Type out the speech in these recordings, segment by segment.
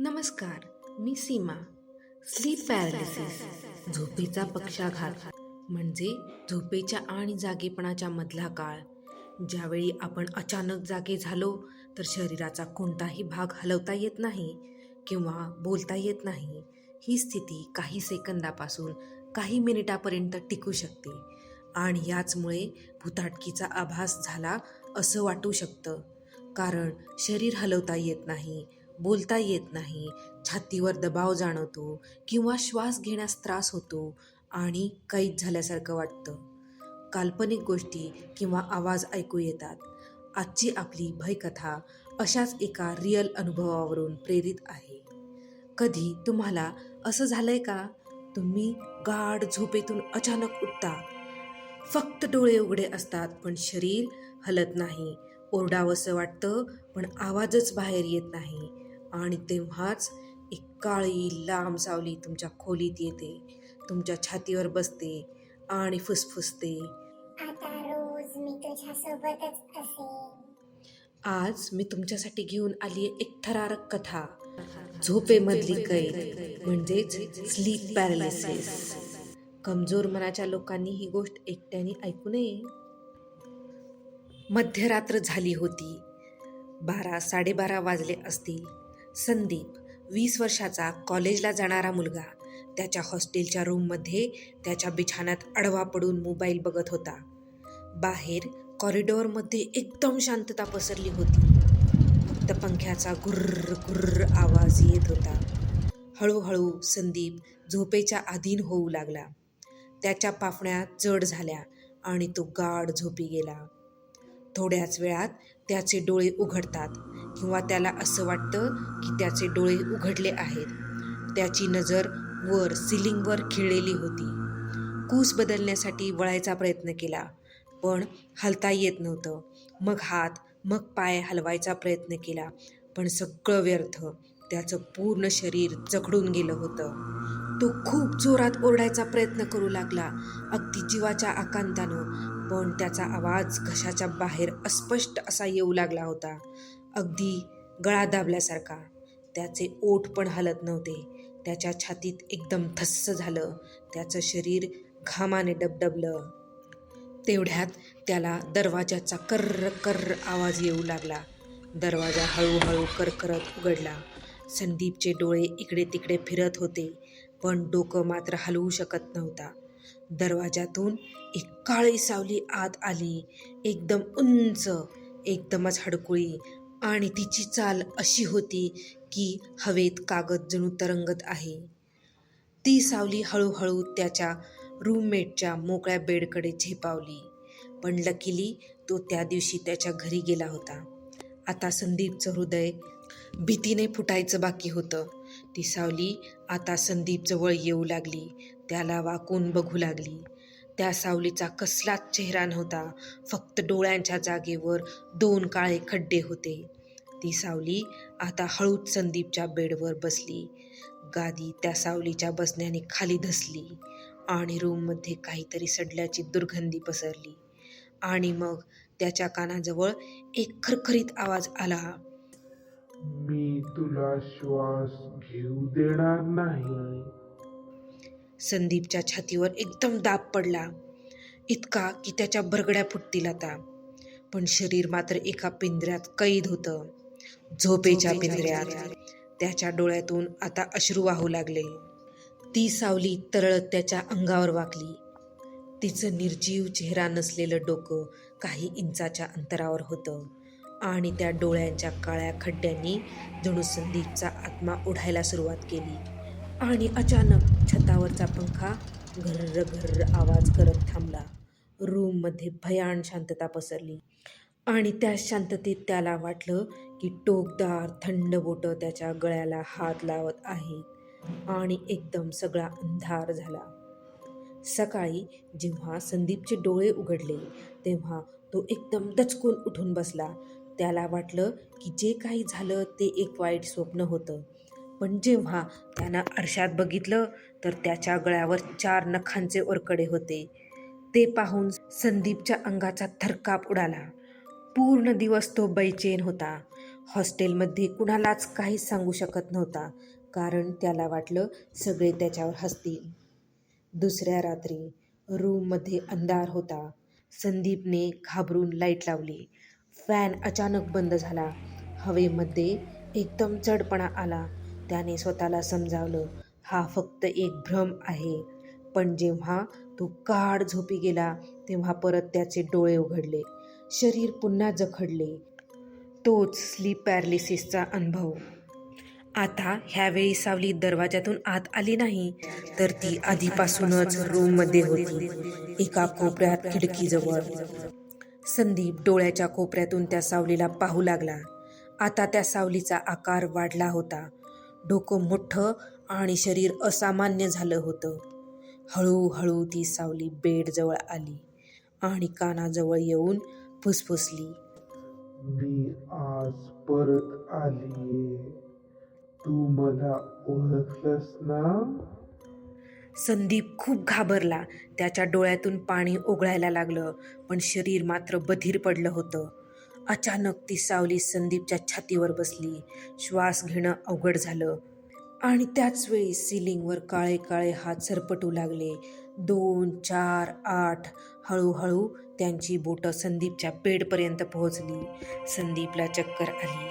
नमस्कार मी सीमा. Sleep paralysis झोपेचा पक्षाघात म्हणजे झोपेच्या आणि जागेपणाच्या मधला काळ. ज्यावेळी आपण अचानक जागे झालो तर शरीराचा कोणताही भाग हलवता येत नाही किंवा बोलता येत नाही. ही स्थिती काही सेकंदापासून काही मिनिटापर्यंत टिकू शकते आणि याचमुळे भुताटकीचा आभास झाला असं वाटू शकतं. कारण शरीर हलवता येत नाही बोलता येत नाही. छातीवर दबाव जाणवतो किंवा श्वास घेण्यास त्रास होतो आणि कैद झाल्यासारखं वाटतं. काल्पनिक गोष्टी किंवा आवाज ऐकू येतात. आजची आपली भयकथा अशाच एका रिअल अनुभवावरून प्रेरित आहे. कधी तुम्हाला असं झालंय का? तुम्ही गाढ झोपेतून अचानक उठता. फक्त डोळे उघडे असतात पण शरीर हलत नाही. ओरडावंसं वाटतं पण आवाजच बाहेर येत नाही. आणि तेव्हाच एक काळी लांब सावली तुमच्या खोलीत येते तुमच्या छातीवर बसते आणि फुसफुसते. आता रोज मी आज मी तुमच्यासाठी घेऊन आली एक थरारक कथा. झोपेमधली कैद म्हणजेच स्लीप पॅरालिसिस कमजोर मनाच्या लोकांनी ही गोष्ट एकट्याने ऐकू नये. मध्यरात्र झाली होती. बारा साडेबारा वाजले असतील. संदीप वीस वर्षाचा कॉलेजला जाणारा मुलगा. त्याच्या हॉस्टेलच्या रूममध्ये त्याच्या बिछाण्यात आडवा पडून मोबाईल बघत होता. बाहेर कॉरिडॉरमध्ये एकदम शांतता पसरली होती. फक्त पंख्याचा गुर्र गुर्र आवाज येत होता. हळूहळू संदीप झोपेच्या अधीन होऊ लागला. त्याच्या पापण्या जड झाल्या आणि तो गाढ झोपी गेला. थोड्याच वेळात त्याचे डोळे उघडतात. किंवा त्याला असं वाटतं की त्याचे डोळे उघडले आहेत. त्याची नजर वर सिलिंगवर खिळलेली होती. कूस बदलण्यासाठी वळायचा प्रयत्न केला पण हलता येत नव्हतं. मग हात मग पाय हलवायचा प्रयत्न केला पण सगळं व्यर्थ. त्याचं पूर्ण शरीर जखडून गेलं होतं. तो खूप जोरात ओरडायचा प्रयत्न करू लागला अगदी जीवाच्या आकांतानं पण त्याचा आवाज घशाच्या बाहेर अस्पष्ट असा येऊ लागला होता. अगदी गळा दाबल्यासारखा. त्याचे ओठ पण हलत नव्हते. त्याच्या छातीत एकदम थस्स झालं. त्याचं शरीर घामाने डबडबलं. तेवढ्यात त्याला दरवाजाचा कर्र कर्र आवाज येऊ लागला. दरवाजा हळूहळू करकरत उघडला. संदीपचे डोळे इकडे तिकडे फिरत होते पण डोकं मात्र हलवू शकत नव्हता. दरवाजातून एक काळी सावली आत आली. एकदम उंच एकदमच हडकुळी आणि तिची चाल अशी होती की हवेत कागद जणू तरंगत आहे. ती सावली हळूहळू त्याच्या रूममेटच्या मोकळ्या बेडकडे झेपावली. पण लकीली तो त्या दिवशी त्याच्या घरी गेला होता. आता संदीपचं हृदय भीतीने फुटायचं बाकी होतं. ती सावली आता संदीपजवळ येऊ लागली. त्याला वाकून बघू लागली. त्या सावलीचा कसलाच चेहरा नव्हता. फक्त डोळ्यांच्या जागेवर दोन काळे खड्डे होते. ती सावली आता हळूच संदीपच्या बेडवर बसली. गादी त्या सावलीच्या बसण्याने खाली धसली आणि रूममध्ये काहीतरी सडल्याची दुर्गंधी पसरली. आणि मग त्याच्या कानाजवळ एक खरखरीत आवाज आला. मी तुला श्वास घेऊ देणार नाही. संदीपच्या छातीवर एकदम दाब पडला. इतका की त्याच्या बरगड्या फुटतील आता. पण शरीर मात्र एका पिंजऱ्यात कैद होतं. झोपेच्या पिंजऱ्यात. त्याच्या डोळ्यातून आता अश्रू वाहू लागले. ती सावली तरळत त्याच्या अंगावर वाकली. तिचं निर्जीव चेहरा नसलेलं डोकं काही इंचाच्या अंतरावर होतं. आणि त्या डोळ्यांच्या काळ्या खड्ड्यांनी जणू संदीपचा आत्मा ओढायला सुरुवात केली. आणि अचानक छतावरचा पंखा घर्र घर्र आवाज करत थांबला. रूममध्ये भयान शांतता पसरली. आणि त्या शांततेत त्याला वाटलं की टोकदार थंड बोटं त्याच्या गळ्याला हात लावत आहेत. आणि एकदम सगळा अंधार झाला. सकाळी जेव्हा संदीपचे डोळे उघडले तेव्हा तो एकदम दचकून उठून बसला. त्याला वाटलं की जे काही झालं ते एक वाईट स्वप्न होतं. पण जेव्हा त्यानं आरशात बघितलं तर त्याच्या गळ्यावर चार नखांचे ओरकडे होते. ते पाहून संदीपच्या अंगाचा थरकाप उडाला. पूर्ण दिवस तो बैचेन होता. हॉस्टेलमध्ये कुणालाच काहीच सांगू शकत नव्हता कारण त्याला वाटलं सगळे त्याच्यावर हसतील. दुसऱ्या रात्री रूममध्ये अंधार होता. संदीपने घाबरून लाइट लावली. फॅन अचानक बंद झाला. हवेमध्ये एकदम चढपणा आला. त्याने स्वतःला समजावलं हा फक्त एक भ्रम आहे. पण जेव्हा तो काढ झोपी गेला तेव्हा परत त्याचे डोळे उघडले. शरीर पुन्हा जखडले. तोच स्लीप पॅरलिसिसचा अनुभव. आता ह्यावेळी सावली दरवाजातून आत आली नाही तर ती आधीपासूनच रूममध्ये होती एका कोपऱ्यात खिडकीजवळ. संदीप डोळ्याच्या कोपऱ्यातून त्या सावलीला पाहू लागला. आता त्या सावलीचा आकार वाढला होता. डोकं मोठं आणि शरीर असामान्य झालं होतं. हळूहळू ती सावली बेडजवळ आली आणि कानाजवळ येऊन फुसफुसली. मी आज परत आलीये. तू मला ओळखलंस ना? संदीप खूप घाबरला. त्याच्या डोळ्यातून पाणी ओघळायला लागलं पण शरीर मात्र बधीर पडलं होतं. अचानक ती सावली संदीपच्या छातीवर बसली. श्वास घेणं अवघड झालं. आणि त्याच वेळी सिलिंगवर काळे काळे हात सरपटू लागले. दोन चार आठ हळूहळू त्यांची बोटं संदीपच्या पेडपर्यंत पोहोचली. संदीपला चक्कर आली.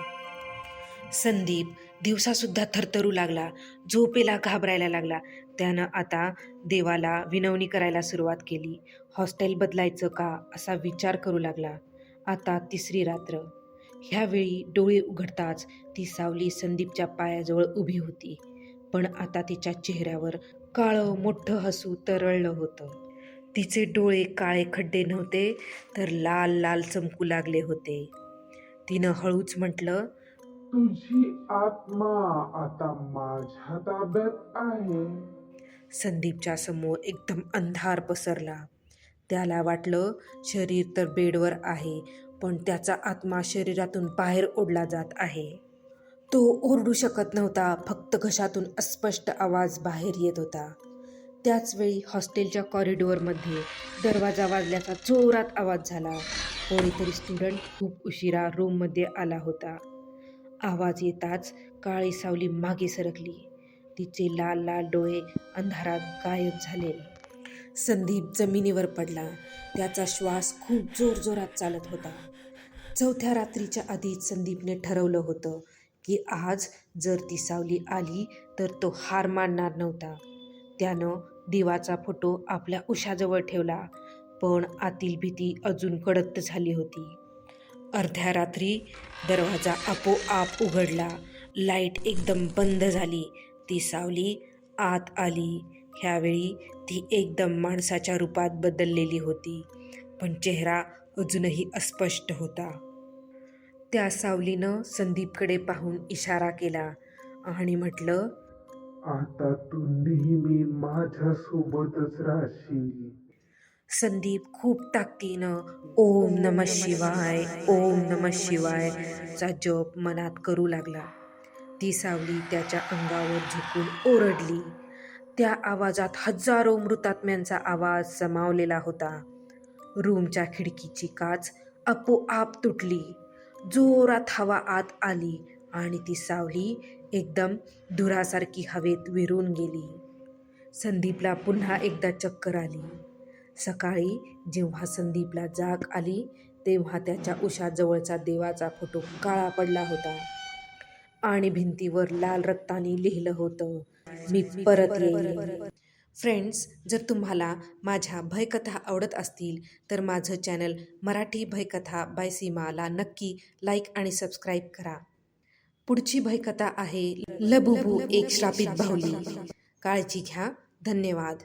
संदीप दिवसासुद्धा थरथरू लागला. झोपेला घाबरायला लागला. त्यानं आता देवाला विनवणी करायला सुरुवात केली. हॉस्टेल बदलायचं का असा विचार करू लागला. आता तिसरी रात्र. ह्यावेळी डोळे उघडताच ती सावली संदीपच्या पायाजवळ उभी होती. पण आता तिच्या चेहऱ्यावर काळं मोठं हसू तरळलं होतं. तिचे डोळे काळे खड्डे नव्हते तर लाल लाल चमकू लागले होते. तिनं हळूच म्हटलं तुझी आत्मा आता माझ्या ताब्यात आहे. संदीपच्या समोर एकदम अंधार पसरला. त्याला वाटलं शरीर तर बेडवर आहे पण त्याचा आत्मा शरीरातून बाहेर ओढला जात आहे. तो ओरडू शकत नव्हता फक्त घशातून अस्पष्ट आवाज बाहेर येत होता. त्याचवेळी हॉस्टेलच्या कॉरिडॉरमध्ये दरवाजा वाजल्याचा जोरात आवाज झाला. कोणीतरी स्टुडंट खूप उशिरा रूममध्ये आला होता. आवाज येताच काळी सावली मागे सरकली. तिचे लाल लाल डोळे अंधारात गायब झाले. संदीप जमिनीवर पडला. त्याचा श्वास खूप जोरजोरात चालत होता. चौथ्या रात्रीच्या आधीच संदीपने ठरवलं होतं की आज जर ती सावली आली तर तो हार मानणार नव्हता. त्यानं देवाचा फोटो आपल्या उशाजवळ ठेवला पण आतील भीती अजून कडक झाली होती. अर्ध्या रात्री दरवाजा आपोआप उघडला. लाइट एकदम बंद झाली. ती सावली आत आली. ह्यावेळी ती एकदम माणसाच्या रूपात बदललेली होती पण चेहरा अजूनही अस्पष्ट होता. त्या सावलीनं संदीपकडे पाहून इशारा केला आणि म्हटलं आता तू नेहमी माझ्या सोबतच राहशील. संदीप खूप ताकदीनं ओम नम शिवाय ओम नम शिवाय चा जप मनात करू लागला. ती सावली त्याच्या अंगावर झुकून ओरडली. त्या आवाजात हजारो मृतात्म्यांचा आवाज समावलेला होता. रूमच्या खिडकीची काच आपोआप तुटली. जोरात हवा आत आली आणि ती सावली एकदम धुरासारखी हवेत विरून गेली. संदीपला पुन्हा एकदा चक्कर आली. सकाळी जेव्हा संदीपला जाग आली तेव्हा त्याच्या उशाजवळचा देवाचा फोटो काळा पडला होता. आणि भिंतीवर लाल रक्ताने लिहिलं होतं मी परत येईन. फ्रेंड्स जर तुम्हाला माझ्या भयकथा आवडत असतील तर माझं चॅनल मराठी भयकथा बाय सीमाला नक्की लाईक आणि सबस्क्राईब करा. पुढची भयकथा आहे लबुबू एक श्रापित बाहुली. काळजी घ्या. धन्यवाद.